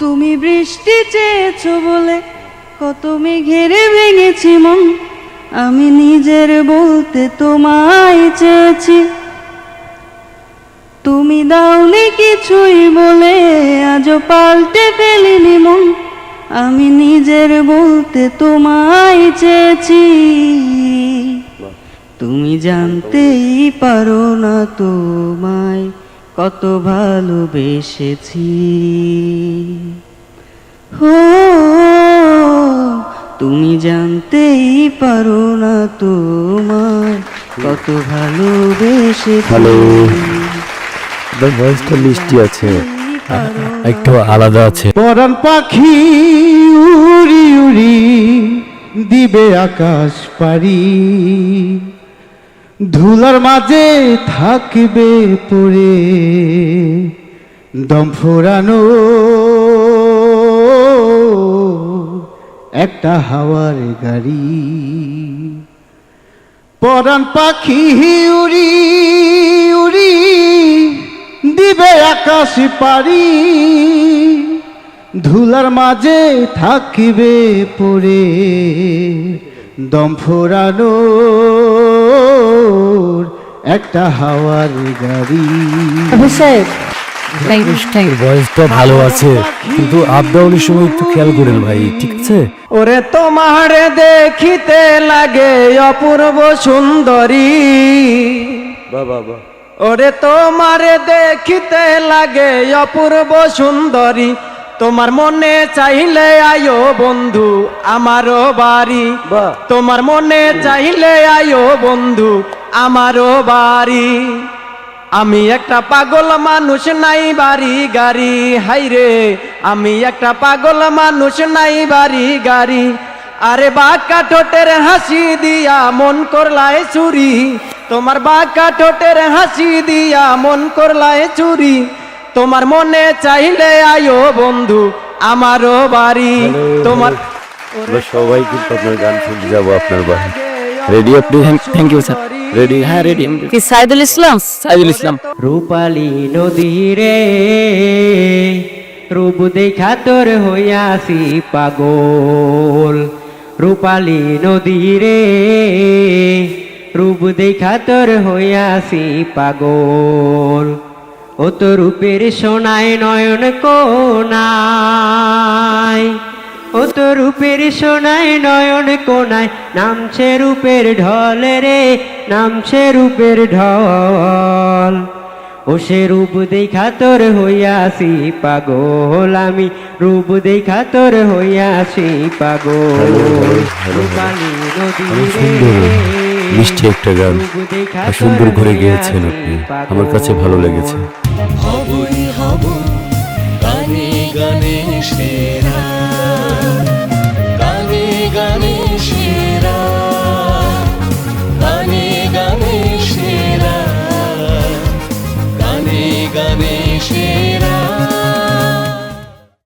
তুমি বৃষ্টি চেয়েছো বলে কত মেঘের ভেঙেছি মন। আমি নিজের বলতে তোমায় চেয়েছি। তুমি দাওনি কিছুই বলে আজও পাল্টে ফেলিনি মন। আমি নিজের বলতে তোমায় চেয়েছি। তুমি জানতেই পারো না তোমায়। কত ভালোবেসেছি। হো তুমি জানতেই পারো না তোমায় কত ভালোবেসেছি। হ্যালো। আপনার ভয়েসটা মিষ্টি আছে। একটু আলাদা আছে। পরাণ পাখি উড়ি উড়ি দিবে আকাশ পারি ধুলার মাঝে থাকবে পড়ে, দম ফোরানো। একটা হাওয়ার গাড়ি। পরাণ পাখি উড়ি উড়ি দিবে আকাশ পারি ধুলার মাঝে থাকিবে পড়ে, দম ফোরানো। একটা হাওয়ার গাড়ি। ভয়েসটা ভালো আছে কিন্তু আপ সময় একটু খেয়াল করেন ভাই ঠিক আছে? ওরে তোমার দেখিতে লাগে অপূর্ব সুন্দরী। ওরে তোমার দেখিতে লাগে অপূর্ব সুন্দরী। তোমার মনে চাইলে আয়ো বন্ধু আমারও বাড়ি। তোমার মনে চাইলে আয়ো বন্ধু আমারও বাড়ি। আমি একটা পাগল মানুষ নাই বাড়ি গাড়ি হাইরে আমি একটা পাগল মানুষ নাই বাড়ি গাড়ি। আরে বাঁকা ঠোঁটের হাসি দিয়া মন করলায় চুরি। তোমার বাঁকা ঠোঁটের হাসি দিয়া মন করলায় চুরি। তোমার মনে চাইলে আয়ো বন্ধু আমারও বাড়ি। তোমার আমরা সবাই কিন্তু আপনার গান শুনতে যাব আপনার বাড়ি। রেডি আপনি? থ্যাংক ইউ স্যার রেডি হ্যাঁ রেডি কি সাইদুল ইসলাম? সাইদুল ইসলাম। রূপালী নদী রে রূপ দেখা তোর হইয়াছি পাগল। রূপালী নদী রে রূপ দেখা তোর হইয়াছি পাগল। ও তো রূপের সোনায় নয়ন কোনায় ও তো রূপের সোনায় নয়ন কোনায় নামছে রূপের ঢল রে নামছে রূপের ঢল। ও সে রূপ দেখা তোর হইয়াছি পাগল আমি রূপ দেখা তোর হইয়াছি পাগল। রূপালী নদী রে, মিষ্টি একটা গান। আর সুন্দর ঘরে গিয়েছেন আপনি। আমার কাছে ভালো লেগেছে। গানে গানে সেরা।